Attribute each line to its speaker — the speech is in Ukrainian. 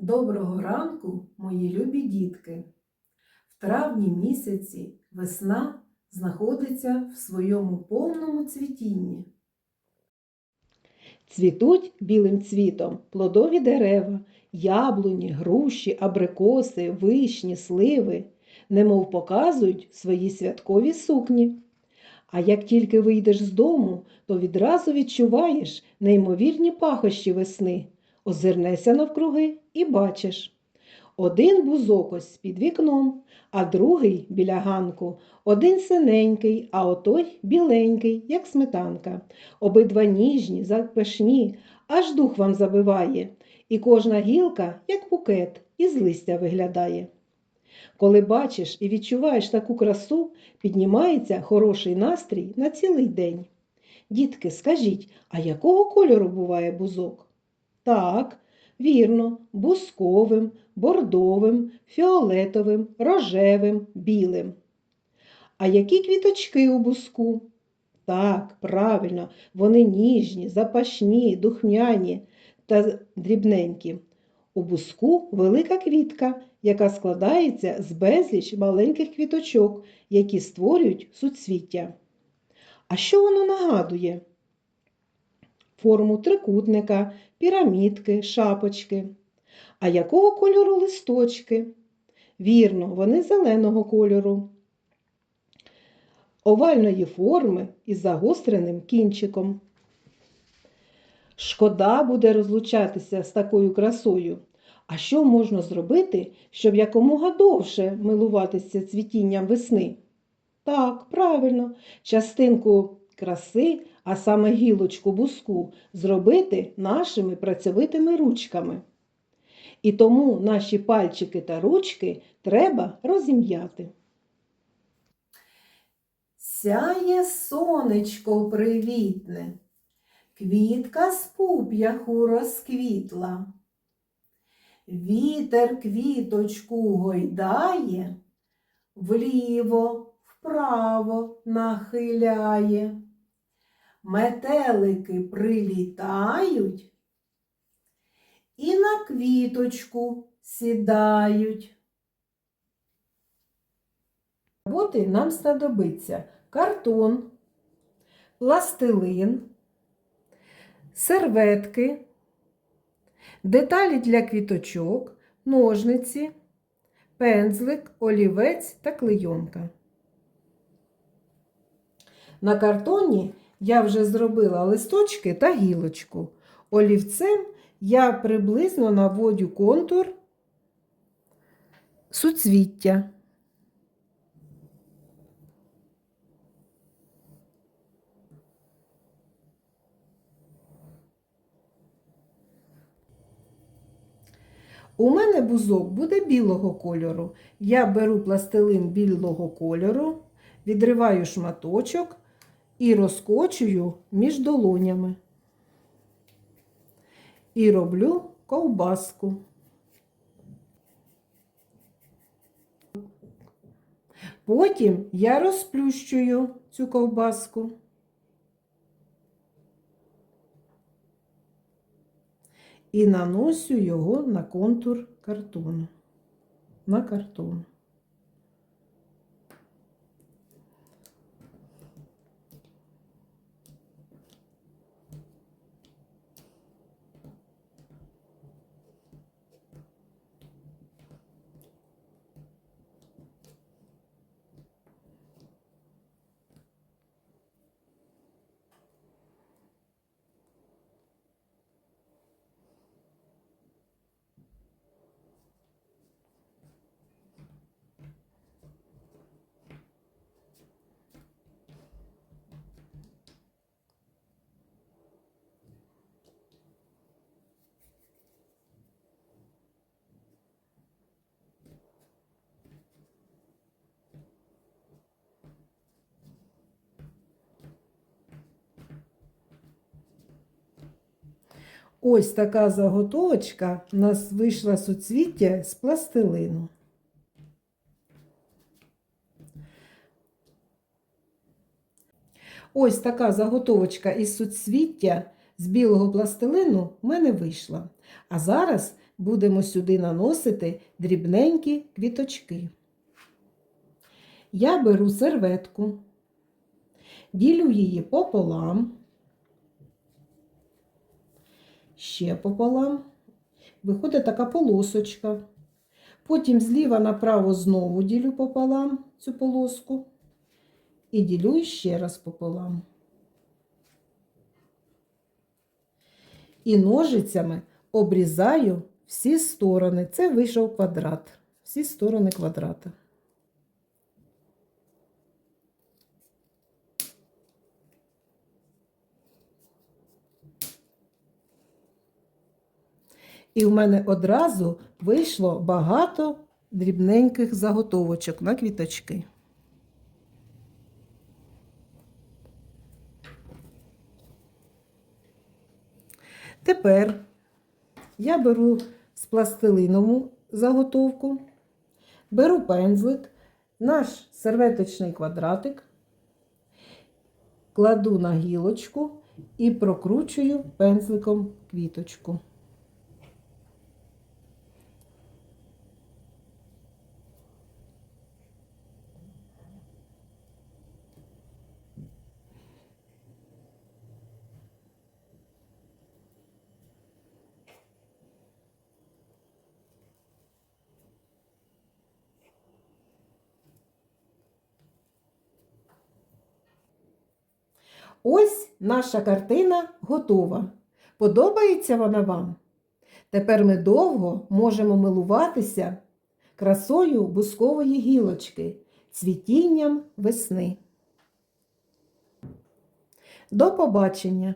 Speaker 1: Доброго ранку, мої любі дітки! В травні місяці весна знаходиться в своєму повному цвітінні.
Speaker 2: Цвітуть білим цвітом плодові дерева, яблуні, груші, абрикоси, вишні, сливи, немов показують свої святкові сукні. А як тільки вийдеш з дому, то відразу відчуваєш неймовірні пахощі весни. Озирнешся навкруги і бачиш. Один бузок ось під вікном, а другий біля ганку, один синенький, а отой біленький, як сметанка. Обидва ніжні, запашні, аж дух вам забиває, і кожна гілка, як букет, із листя виглядає. Коли бачиш і відчуваєш таку красу, піднімається хороший настрій на цілий день. Дітки, скажіть, а якого кольору буває бузок? Так, вірно, бусковим, бордовим, фіолетовим, рожевим, білим. А які квіточки у буску? Так, правильно, вони ніжні, запашні, духмяні та дрібненькі. У буску велика квітка, яка складається з безліч маленьких квіточок, які створюють суцвіття. А що воно нагадує? Форму трикутника, пірамідки, шапочки. А якого кольору листочки? Вірно, вони зеленого кольору овальної форми із загостреним кінчиком. Шкода буде розлучатися з такою красою. А що можна зробити, щоб якомога довше милуватися цвітінням весни? Так, правильно, частинку краси, а саме гілочку буску, зробити нашими працьовитими ручками. І тому наші пальчики та ручки треба розім'яти.
Speaker 1: Сяє сонечко привітне, квітка з пуп'яху розквітла. Вітер квіточку гойдає, вліво, вправо нахиляє. Метелики прилітають і на квіточку сідають. Роботи нам знадобиться картон, пластилин, серветки, деталі для квіточок, ножниці, пензлик, олівець та клейонка. На картоні я вже зробила листочки та гілочку. Олівцем я приблизно наводю контур суцвіття. У мене бузок буде білого кольору. Я беру пластилин білого кольору, відриваю шматочок і розкочую між долонями. І роблю ковбаску. Потім я розплющую цю ковбаску. і наносю його на контур картону. На картон. Ось така заготовочка у нас вийшла суцвіття з пластилину. Ось така заготовочка із суцвіття з білого пластилину в мене вийшла. А зараз будемо сюди наносити дрібненькі квіточки. Я беру серветку, ділю її пополам, ще пополам. Виходить така полосочка. Потім зліва направо знову ділю пополам цю полоску і ділю ще раз пополам. І ножицями обрізаю всі сторони. Це вийшов квадрат. Всі сторони квадрата. І в мене одразу вийшло багато дрібненьких заготовочок на квіточки. Тепер я беру з пластилинову заготовку, беру пензлик, наш серветочний квадратик, кладу на гілочку і прокручую пензликом квіточку. Ось наша картина готова. Подобається вона вам? Тепер ми довго можемо милуватися красою бускової гілочки, цвітінням весни. До побачення!